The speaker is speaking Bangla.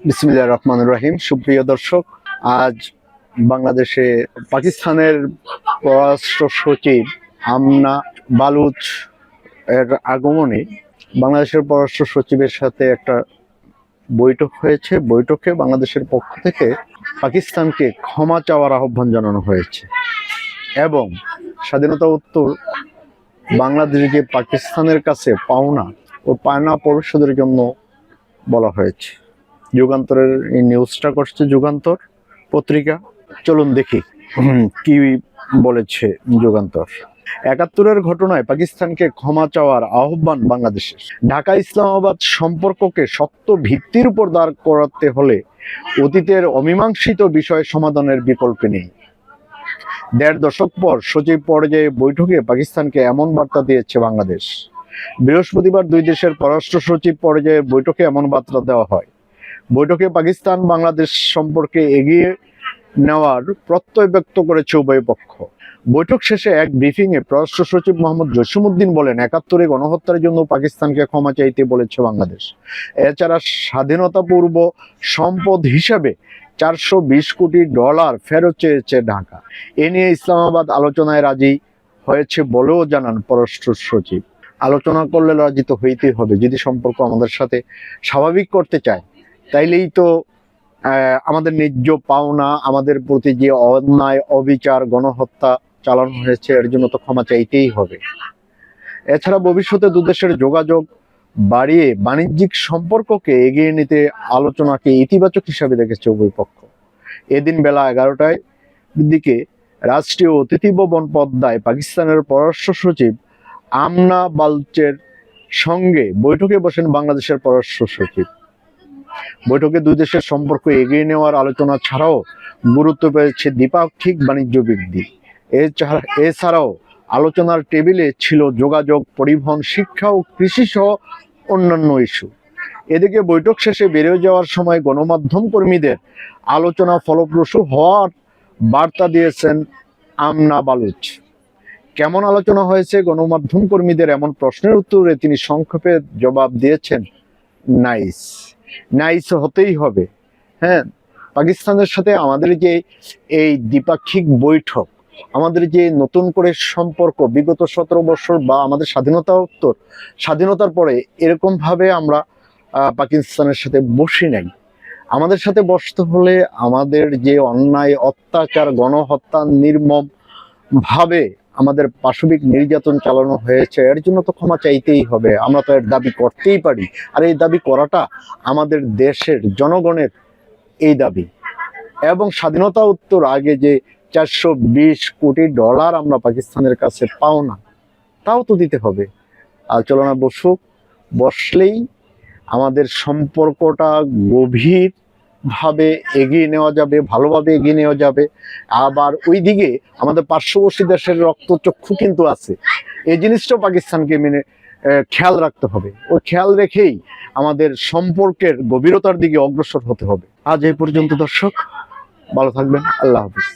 বিসমিল্লাহ রহমান রহিম। সুপ্রিয় দর্শক, আজ বাংলাদেশে পাকিস্তানের পররাষ্ট্র সচিব আমনা বালুচ এর আগমনে বাংলাদেশের পররাষ্ট্র সচিবের সাথে একটা বৈঠক হয়েছে। বৈঠকে বাংলাদেশের পক্ষ থেকে পাকিস্তানকে ক্ষমা চাওয়ার আহ্বান জানানো হয়েছে এবং স্বাধীনতা উত্তর বাংলাদেশ যে পাকিস্তানের কাছে পাওনা ও পায়না পরিশোধের জন্য বলা হয়েছে। যুগান্তরের নিউজটা করছে যুগান্তর পত্রিকা। চলুন দেখি কি বলেছে যুগান্তর। একাত্তরের ঘটনায় পাকিস্তানকে ক্ষমা চাওয়ার আহ্বান বাংলাদেশের। ঢাকা ইসলামাবাদ সম্পর্ককে শক্ত ভিত্তির উপর দাঁড় করাতে হলে অতীতের অমীমাংসিত বিষয় সমাধানের বিকল্প নেই। দেড় দশক পর সচিব পর্যায়ে বৈঠকে পাকিস্তানকে এমন বার্তা দিয়েছে বাংলাদেশ। বৃহস্পতিবার দুই দেশের পররাষ্ট্র সচিব পর্যায়ে বৈঠকে এমন বার্তা দেওয়া হয়। বৈঠকে পাকিস্তান বাংলাদেশ সম্পর্কে এগিয়ে নেওয়ার প্রত্যয় ব্যক্ত করেছে উভয় পক্ষ। বৈঠক শেষে এক ব্রিফিংয়ে পররাষ্ট্র সচিব মোহাম্মদ জসিমুদ্দিন বলেন, একাত্তরে গণহত্যার জন্য পাকিস্তানকে ক্ষমা চাইতে বলেছে বাংলাদেশ। এছাড়া স্বাধীনতা পূর্ব সম্পদ হিসাবে চারশো বিশ কোটি ডলার ফেরত চেয়েছে ঢাকা। এ নিয়ে ইসলামাবাদ আলোচনায় রাজি হয়েছে বলেও জানান পররাষ্ট্র সচিব। আলোচনা করলে রাজি তো হইতেই হবে। যদি সম্পর্ক আমাদের সাথে স্বাভাবিক করতে চায় তাইলেই তো আমাদের ন্যায্য পাওনা, আমাদের প্রতি যে অন্যায়, অবিচার, গণহত্যা চালানো হয়েছে, এর জন্য তো ক্ষমা চাইতেই হবে। এছাড়া ভবিষ্যতে দুদেশের যোগাযোগ বাড়িয়ে বাণিজ্যিক সম্পর্ককে এগিয়ে নিতে আলোচনাকে ইতিবাচক হিসাবে দেখেছে উভয় পক্ষ। এদিন বেলা এগারোটায় দিকে রাষ্ট্রীয় অতিথি ভবন পদ্মায় পাকিস্তানের পররাষ্ট্র সচিব আমনা বালচের সঙ্গে বৈঠকে বসেন বাংলাদেশের পররাষ্ট্র সচিব। বৈঠকে দুই দেশের সম্পর্ক এগিয়ে নেওয়ার আলোচনা ছাড়াও গুরুত্ব পেয়েছে দ্বিপাক্ষিক বাণিজ্য বৃদ্ধি। এছাড়া এছাড়াও আলোচনার টেবিলে ছিল যোগাযোগ, পরিবহন, শিক্ষা ও কৃষি সহ অন্যান্য ইস্যু। এদিকে বৈঠক শেষে বেরিয়ে যাওয়ার সময় গণমাধ্যম কর্মীদের আলোচনা ফলপ্রসূ হওয়ার বার্তা দিয়েছেন আমনা বালুচ। কেমন আলোচনা হয়েছে গণমাধ্যম কর্মীদের এমন প্রশ্নের উত্তরে তিনি সংক্ষেপে জবাব দিয়েছেন নাইস। নাইস হতেই হবে। হ্যাঁ পাকিস্তানের সাথে আমাদের যে এই দ্বিপাক্ষিক বৈঠক, আমাদের যে নতুন করে সম্পর্ক, বিগত সতেরো বছর বা আমাদের স্বাধীনতা উত্তর, স্বাধীনতার পরে এরকম ভাবে আমরা পাকিস্তানের সাথে বসি নাই। আমাদের সাথে বসতে হলে আমাদের যে অন্যায়, অত্যাচার, গণহত্যা নির্মম ভাবে আমাদের পাশবিক নির্যাতন চালানো হয়েছে, এর জন্য তো ক্ষমা চাইতেই হবে। আমরা তো এর দাবি করতেই পারি। আর এই দাবি করাটা আমাদের দেশের জনগণের এই দাবি। এবং স্বাধীনতা উত্তর আগে যে চারশো বিশ কোটি ডলার আমরা পাকিস্তানের কাছে পাও না, তাও তো দিতে হবে। আলোচনা বসুক বসলেই আমাদের সম্পর্কটা গভীর ভাবে এগিয়ে নেওয়া যাবে, ভালোভাবে এগিয়ে নেওয়া যাবে। আবার ওই দিকে আমাদের পার্শ্ববর্তী দেশের রক্তচক্ষু কিন্তু আছে। এই জিনিসটাও পাকিস্তানকে মেনে খেয়াল রাখতে হবে। ও খেয়াল রেখেই আমাদের সম্পর্কের গভীরতার দিকে অগ্রসর হতে হবে। আজ এই পর্যন্ত দর্শক, ভালো থাকবেন। আল্লাহ হাফিজ।